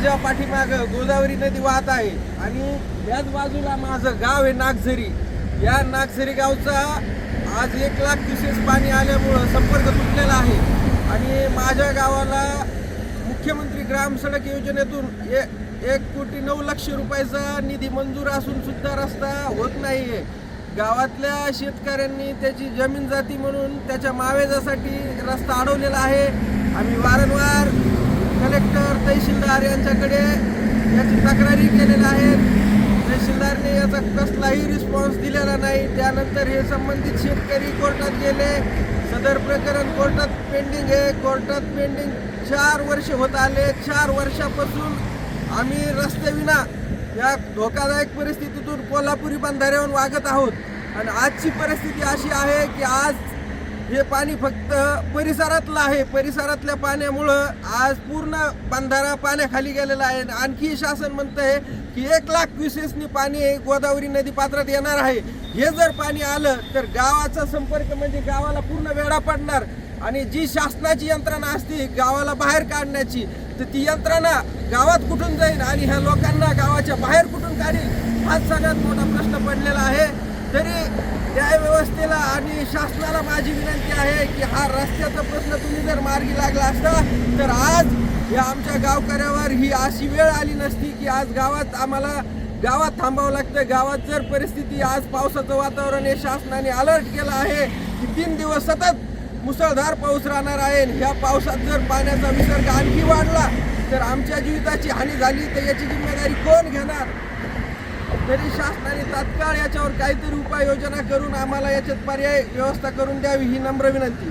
माझ्या पाठीमाग गोदावरी नदी वाहत आहे आणि याच बाजूला माझं गाव आहे नागझरी. या नागझरी गावचा आज एक लाख क्युसेस पाणी आल्यामुळं संपर्क तुटलेला आहे. आणि माझ्या गावाला मुख्यमंत्री ग्राम सडक योजनेतून ए एक कोटी नऊ लक्ष रुपयाचा निधी मंजूर असून सुद्धा रस्ता होत नाही आहे गावातल्या शेतकऱ्यांनी त्याची जमीन जाती म्हणून त्याच्या मावेजासाठी रस्ता अडवलेला आहे. आम्ही वारंवार कलेक्टर तहसीलदार यांच्याकडे याची तक्रारी केलेल्या आहेत तहसीलदारने याचा कसलाही रिस्पॉन्स दिलेला नाही. त्यानंतर हे संबंधित शेतकरी कोर्टात गेले. सदर प्रकरण कोर्टात पेंडिंग आहे. कोर्टात पेंडिंग चार वर्ष होत आले. चार वर्षापासून आम्ही रस्त्याविना या धोकादायक परिस्थितीतून कोल्हापुरी बंधाऱ्यावर वागत आहोत. आणि आजची परिस्थिती अशी आहे की आज हे पाणी फक्त परिसरातलं आहे. परिसरातल्या पाण्यामुळं आज पूर्ण बंधारा पाण्याखाली गेलेला आहे. आणखी शासन म्हणतंय की एक लाख क्युसेसनी पाणी गोदावरी नदी पात्रात येणार आहे. हे जर पाणी आलं तर गावाचा संपर्क म्हणजे गावाला पूर्ण वेळा पडणार. आणि जी शासनाची यंत्रणा असते गावाला बाहेर काढण्याची तर ती यंत्रणा गावात कुठून जाईल आणि ह्या लोकांना गावाच्या बाहेर कुठून काढेल हाच सगळ्यात मोठा प्रश्न पडलेला आहे. तरी न्याय व्यवस्थेला आणि शासनाला माझी विनंती आहे की हा रस्त्याचा प्रश्न तुम्ही जर मार्गी लागला असता तर आज या आमच्या गावकऱ्यावर ही अशी वेळ आली नसती की आज गावात आम्हाला गावात थांबावं लागतं. गावात जर परिस्थिती आज पावसाचं वातावरण हे शासनाने अलर्ट केलं आहे की तीन दिवस सतत मुसळधार पाऊस राहणार आहे ह्या पावसात जर पाण्याचा विसर्ग आणखी वाढला तर आमच्या जीविताची हानी झाली तर याची जिम्मेदारी कोण घेणार? तरी शासनाने तात्काळ याच्यावर काहीतरी उपाययोजना करून आम्हाला याच्यात पर्याय व्यवस्था करून द्यावी ही नम्र विनंती.